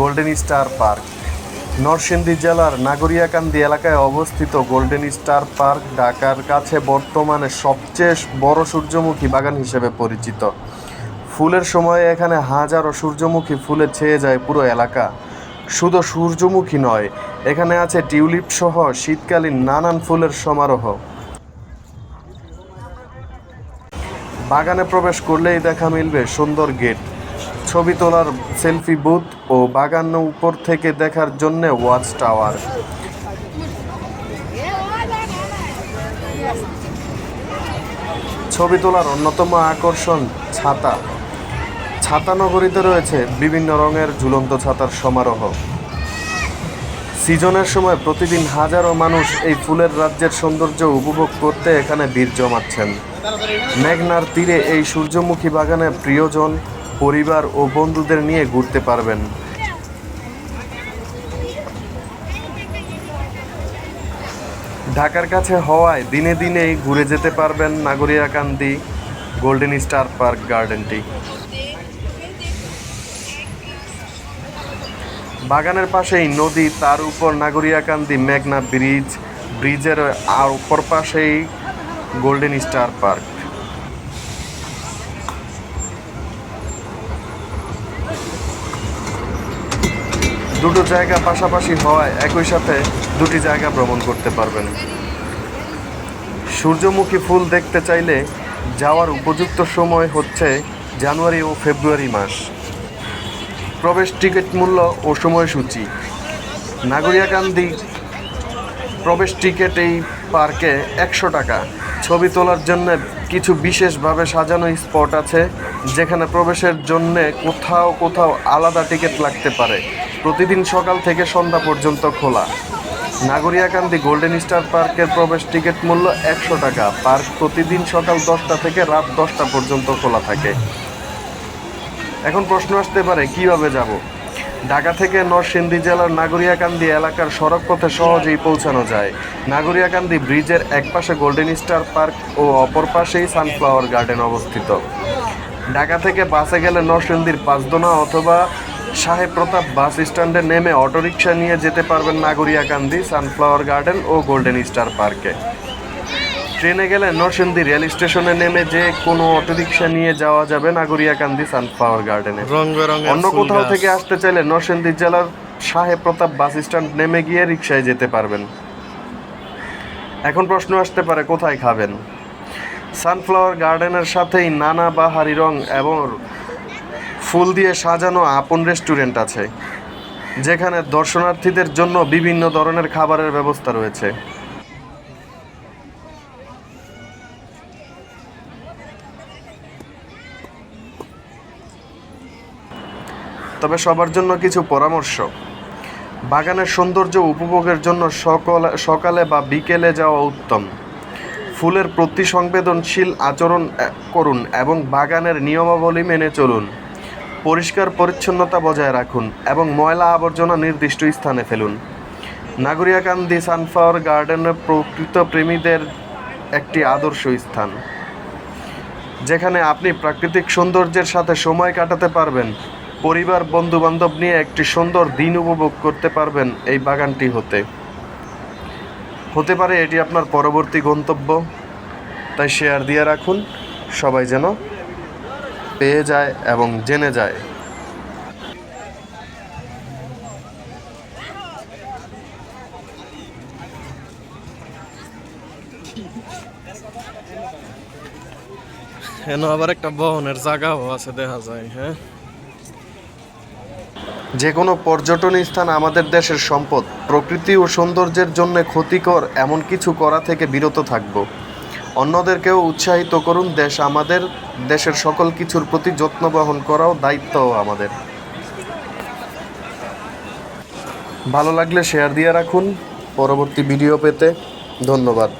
Golden star park Narsingdi জেলার নাগরিয়াকান্দি এলাকায় অবস্থিত গোল্ডেন স্টার পার্ক ঢাকার কাছে বর্তমানে সবচেয়ে বড় সূর্যমুখী বাগান হিসেবে পরিচিত। ফুলের সময়ে এখানে হাজারো সূর্যমুখী ফুলে ছেয়ে যায় পুরো এলাকা। শুধু সূর্যমুখী নয়, এখানে আছে টিউলিপ সহ শীতকালীন নানান ফুলের সমারোহ। বাগানে প্রবেশ করলেই দেখা মিলবে সুন্দর গেট। ছবি তোলার সেলফি বুথ ও বাগান উপর থেকে দেখার জন্য ওয়াচ টাওয়ার। ছবি তোলার অন্যতম আকর্ষণ ছাতা। ছাতা নগরীতে রয়েছে বিভিন্ন রঙের ঝুলন্ত ছাতার সমারোহ। সিজনের সময় প্রতিদিন হাজারো মানুষ এই ফুলের রাজ্যের সৌন্দর্য উপভোগ করতে এখানে ভিড় জমাচ্ছেন মেঘনার তীরে এই সূর্যমুখী বাগানে প্রিয়জন পরিবার ও বন্ধুদের নিয়ে ঘুরতে পারবেন। ঢাকার কাছে হওয়ায় দিনে দিনেই ঘুরে যেতে পারবেন নাগরিয়াকান্দি গোল্ডেন স্টার পার্ক গার্ডেনটি। বাগানের পাশেই নদী, তার উপর নাগরিয়াকান্দি মেঘনা ব্রিজ, ব্রিজের আর উপর পাশেই গোল্ডেন স্টার পার্ক। দুটো জায়গা পাশাপাশি হওয়ায় একই সাথে দুটি জায়গা ভ্রমণ করতে পারবেন। সূর্যমুখী ফুল দেখতে চাইলে যাওয়ার উপযুক্ত সময় হচ্ছে জানুয়ারি ও ফেব্রুয়ারি মাস। প্রবেশ টিকিট মূল্য ও সময়সূচি। নাগরিয়াকান্দি প্রবেশ টিকিট এই পার্কে একশো টাকা। ছবি তোলার জন্য কিছু বিশেষভাবে সাজানো স্পট আছে, যেখানে প্রবেশের জন্য কোথাও কোথাও আলাদা টিকিট লাগতে পারে। প্রতিদিন সকাল থেকে সন্ধ্যা পর্যন্ত খোলা। নাগরিয়াকান্দি গোল্ডেন স্টার পার্কের প্রবেশ টিকিট মূল্য একশো টাকা। পার্ক প্রতিদিন সকাল দশটা থেকে রাত দশটা পর্যন্ত খোলা থাকে। এখন প্রশ্ন আসতে পারে, কীভাবে যাব? ঢাকা থেকে নরসিংদী জেলার নাগরিয়াকান্দি এলাকার সড়ক পথে সহজেই পৌঁছানো যায়। নাগরিয়াকান্দি ব্রিজের একপাশে গোল্ডেন স্টার পার্ক ও অপর পাশেই সানফ্লাওয়ার গার্ডেন অবস্থিত। ঢাকা থেকে বাসে গেলে নরসিংদীর পাঁচদোনা অথবা সাহেব প্রতাপ বাস স্ট্যান্ডে নেমে অটোরিকশা নিয়ে যেতে পারবেন নাগরিয়াকান্দি সানফ্লাওয়ার গার্ডেন ও গোল্ডেন স্টার পার্কে। ট্রেনে গেলে নরসিংদী রেল স্টেশনে নেমে যে কোনো অটোরিকশা নিয়ে যাওয়া যাবে নাগরিয়াকান্দি সানফ্লাওয়ার গার্ডেনে। অন্য কোথাও থেকে আসতে চাইলে নরসিংদী জেলার সাহেব প্রতাপ বাস স্ট্যান্ড নেমে গিয়ে রিক্সায় যেতে পারবেন। এখন প্রশ্ন আসতে পারে কোথায় খাবেন? সানফ্লাওয়ার গার্ডেনের সাথেই নানা বাহারি রং এবং ফুল দিয়ে সাজানো আপন রেস্টুরেন্ট আছে, যেখানে দর্শনার্থীদের জন্য বিভিন্ন ধরনের খাবারের ব্যবস্থা রয়েছে। তবে সবার জন্য কিছু পরামর্শ। বাগানের সৌন্দর্য উপভোগের জন্য সকল, সকালে বা বিকেলে যাওয়া উত্তম। ফুলের প্রতি সংবেদনশীল আচরণ করুন এবং বাগানের নিয়মাবলী মেনে চলুন। পরিষ্কার পরিচ্ছন্নতা বজায় রাখুন এবং ময়লা আবর্জনা নির্দিষ্ট স্থানে ফেলুন। নাগরিয়াকান্দি সানফ্লাওয়ার গার্ডেনের প্রকৃত প্রেমীদের একটি আদর্শ স্থান, যেখানে আপনি প্রাকৃতিক সৌন্দর্যের সাথে সময় কাটাতে পারবেন, পরিবার বন্ধু বান্ধব নিয়ে একটি সুন্দর দিন উপভোগ করতে পারবেন এই বাগানটি হতে। হতে পারে এটি আপনার পরবর্তী গন্তব্য, তাই শেয়ার দিয়ে রাখুন। সবাই যেন পেয়ে যায় এবং জেনে যায়। এখানে আবার একটা বহনের জায়গাও আছে দেখা যায় হ্যাঁ? যে কোনো পর্যটন স্থান আমাদের দেশের সম্পদ। প্রকৃতি ও সৌন্দর্যের জন্য ক্ষতিকর এমন কিছু করা থেকে বিরত থাকব। অন্যদেরকেও উৎসাহিত করুন, দেশ আমাদের, দেশের সকল কিছুর প্রতি যত্ন বহন করাও দায়িত্ব আমাদের। ভালো লাগলে শেয়ার দিয়ে রাখুন, পরবর্তী ভিডিও পেতে ধন্যবাদ।